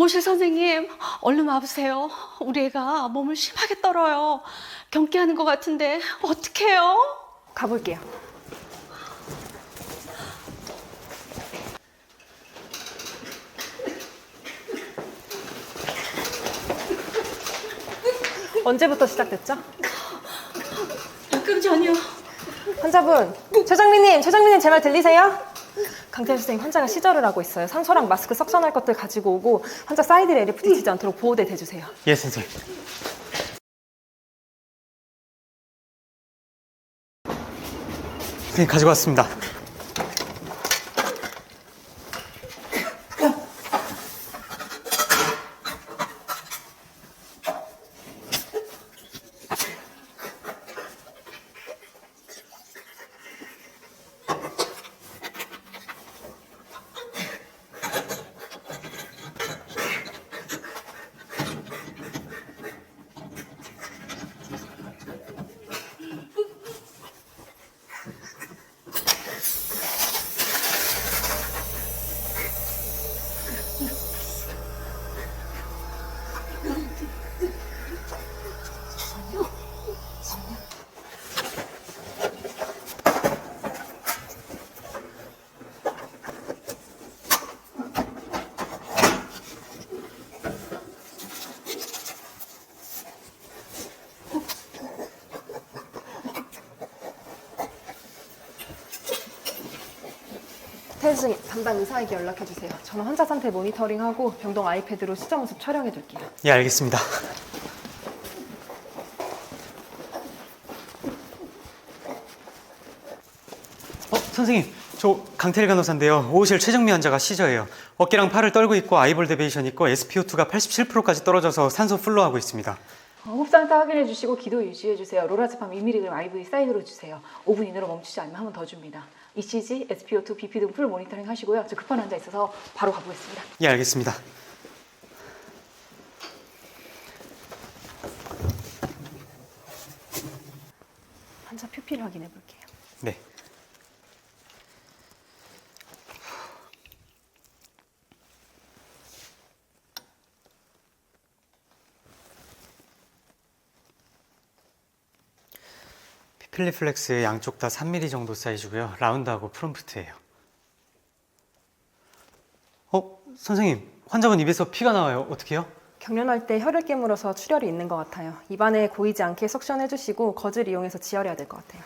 오실 선생님, 얼른 와보세요. 우리 애가 몸을 심하게 떨어요. 경기하는 것 같은데 어떡해요? 가볼게요. 언제부터 시작됐죠? 방금 전이요. 환자분, 최정민님, 최정민님 제 말 들리세요? 강태현 선생님 환자가 시절을 하고 있어요. 상소랑 마스크 석션할 것들 가지고 오고 환자 사이드에 LF 뒤치지 않도록 보호대 대주세요. 예, 선생님. 선생님 가지고 왔습니다. 선생님 담당 의사에게 연락해 주세요. 저는 환자 상태 모니터링하고 병동 아이패드로 시저 모습 촬영해 둘게요. 예, 알겠습니다. 어, 선생님. 저 강태일 간호사인데요. 5호실 최정미 환자가 시저예요. 어깨랑 팔을 떨고 있고 아이볼 데베이션 있고 SpO2가 87%까지 떨어져서 산소 플로하고 있습니다. 어, 호흡 상태 확인해 주시고 기도 유지해 주세요. 로라즈팜 2mg IV 사이드로 주세요. 5분 이내로 멈추지 않으면 한 번 더 줍니다. ECG, SpO2, BP 등 풀 모니터링 하시고요. 저 급한 환자 있어서 바로 가보겠습니다. 예, 알겠습니다. 환자 표피를 확인해 볼게요. 네. 피플리플렉스 양쪽 다 3mm 정도 사이즈고요. 라운드하고 프롬프트예요. 어, 선생님, 환자분 입에서 피가 나와요. 어떻게요? 경련할 때 혀를 깨물어서 출혈이 있는 것 같아요. 입안에 고이지 않게 석션해 주시고 거즈를 이용해서 지혈해야 될 것 같아요.